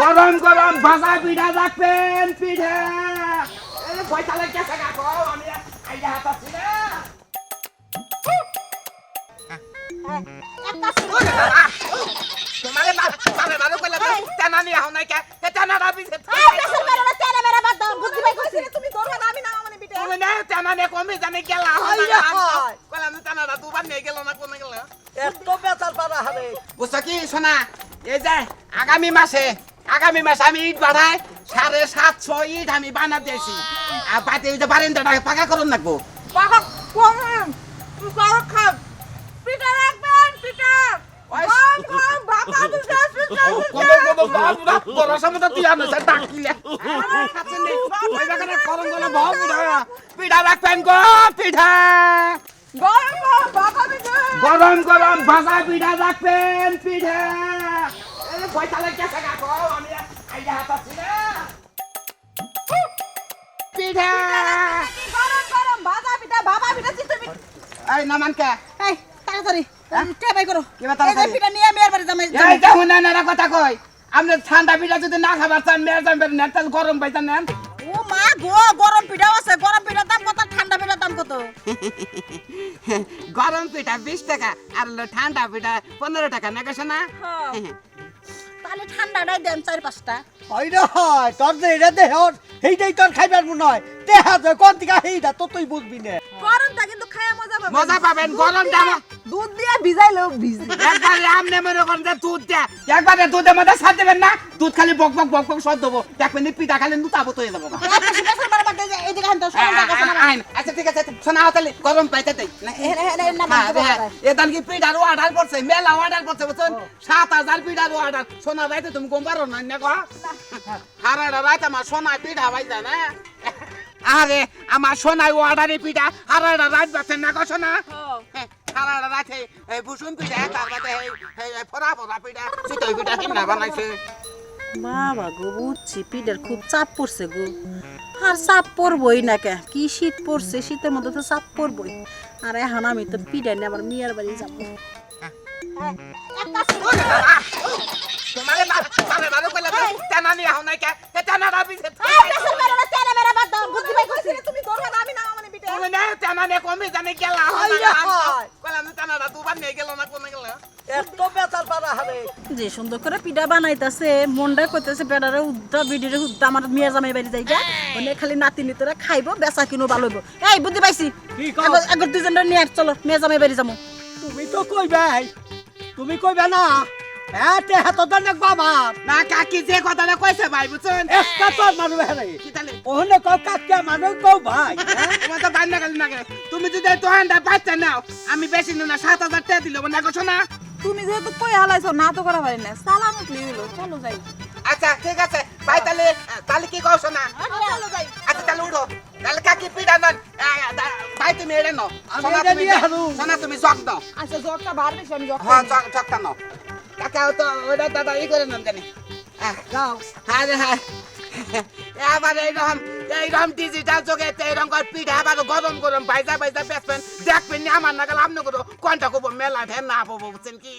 গরম গরম ভাজা পিঠা রাখবেন পিঠে। এই পয়সা লেগে গেছে কাকো আমি আইডা হাত আছি না। তোমারে মারে মারে কইলা তেনা নিয়ে হও নাই কে? তেনা রাবি সে তুমি ধরবে না আমি না মানে পিঠে। তুমি না তেনা নে কমে জানে গেলা আইয়া। কইলা আমি তেনা দা দুবার নিয়ে গেল না কোন গেল এত বেতার পারা হারে। বুঝছ কি শোনা এই যে আগামী মাসে আগামী মাসে আমি ইট বাড়াই সাড়ে সাতশো ইট আমি বানা দিয়েছি আর বাড়িতে এই যে বারিন্দাটা পাকা করুন লাগবো গরম পিঠে রাখবেন ওই গরম গরম বাবা পিঠে ওই রাখবেন গো পিঠা। গরম গরম বাবা পিঠে গরম গরম ভাজা পিঠা রাখবেন পিঠা। এই পিঠা গরম গরম পিঠা বাবা পিঠে পিঠে নামান কে? পিঠা নিয়ে মেয়ের জামাই না কথা কই আপনি ঠান্ডা পিঠা যদি না খাবার চান মেয়ে যাবেন না তাহলে গরম নেন মা গো গরম পিঠাও আছে গরম পিঠার দাম কত ঠান্ডা পিঠার দাম কত গরম পিঠা বিশ টাকা আর ঠান্ডা পিঠা পনেরো টাকা, না কেছে না তাহলে ঠান্ডাটাই দেন চার পাঁচটা। হয় না হয় তোর যে এটা দেহ সেইটাই তোর খাইবার মনে হয়। দেহা কোন দিকে সেইটা তো তুই বুঝবি না। গরমটা কিন্তু খায় মজা পাবেন। মজা পাবেন গরম দাম দুধ দিয়ে ভিজাইলেও ভিজে একবারে আমনে মনে করেন যে দুধ দেয় একবারে দুধের মধ্যে সাথ দেবেন না দুধ খালি বক বক বক বক সব দেবো। দেখবেন পিঠা খালি নুতাবো তো হয়ে যাব। এইদিকে আনতো শোনো আইন আচ্ছা ঠিক আছে শোনা তাহলে গরম পাইতে দেই না এ তাহলে কি পিঠার অর্ডার করছে মেলা অর্ডার করছে বুঝছেন সাত হাজার পিঠার অর্ডার সোনা রাইতে তুমি কম পারো না না গো। হারাটা রাইতে আমার সোনায় পিঠা পাইতা না? আরে আমার সোনায় অর্ডারে পিঠা। হারাটা রাত বাচ্চা না সোনা। হারাটা রাতে এই বুসুন পিঠা তার বাদে ফোড়া ফোড়া পিঠা চিতই পিঠা কিনা বানাইছে। বাবা গো বুঝছি পিঠের খুব চাপ পড়ছে গো। আর চাপ পড়বই না কে? কি শীত পড়ছে? শীতের মধ্যে তো চাপ পড়বই। আর এখন আমি তো পিঠা নিয়ে আমার মেয়ের বাড়ি যাব। তোমারে মারে মারে কইলা তেনা নিয়ে হও নাই কে? তেনা রাবি তুমি ধরবে না আমি না মানে পিঠে। তুমি না তেনা নিয়ে কমে জানে গেলা হয়। কইলা দুবার নিয়ে গেল না কোন গেল? এত বেতার পারা হারে। যে সুন্দর করে পিঠা বানাইতাছে মনটা করতেছে বেড়ারে উদ্দা বিডিরে উদ্দা আমার মেয়ে জামাই বাড়ি যাইগা। মানে খালি নাতি নিতরা খাইবো বেচা কিনো ভালো হইব এই বুদ্ধি পাইছি? আগর- দুজনটা নিয়ে চলো মেয়ে জামাই বাড়ি যাব তুমি তো কইবাই তুমি কইবে না। হ্যাঁ দেহা তো দেখ বাবা না কাকি যে কথাটা কইছে ভাই বুঝছেন? একটা তোর মানুষ হারে কি তাহলে? ওহনে কও কাকিয়া মানুষ কও ভাই হ্যাঁ? তোমার তো বান্না গেল না? তুমি যদি তো নাও আমি বেশি না সাত হাজার টাকা দিল না গো শোনা তুমি যেহেতু কই হালাইছো না তো করা পারি না। সালাম হইল চলো যাই। আচ্ছা ঠিক আছে। ভাই তাহলে তাহলে কি কও শোনা চলো যাই। আচ্ছা তাহলে উঠো। তাহলে কাকি পিঠা নন ভাই তুমি এড়ে নাও। সোনা তুমি নিয়ে হারু। সোনা তুমি জগ দাও। আচ্ছা জগটা বার বেশি আমি জগ হ্যাঁ জগ জগটা নাও। কাকা তো ওটা দাদা ই করে নেন জানি। যাও হ্যাঁ আবার এইরকম এইরকম ডিজিটাল যুগে এইরকম করে পিঠা আবার গরম গরম বাইজা বাইজা বেচবেন, দেখবেন আমার নাগাল আপনি করো কোনটা করব মেলা ঢের না পাবো, বুঝছেন কি?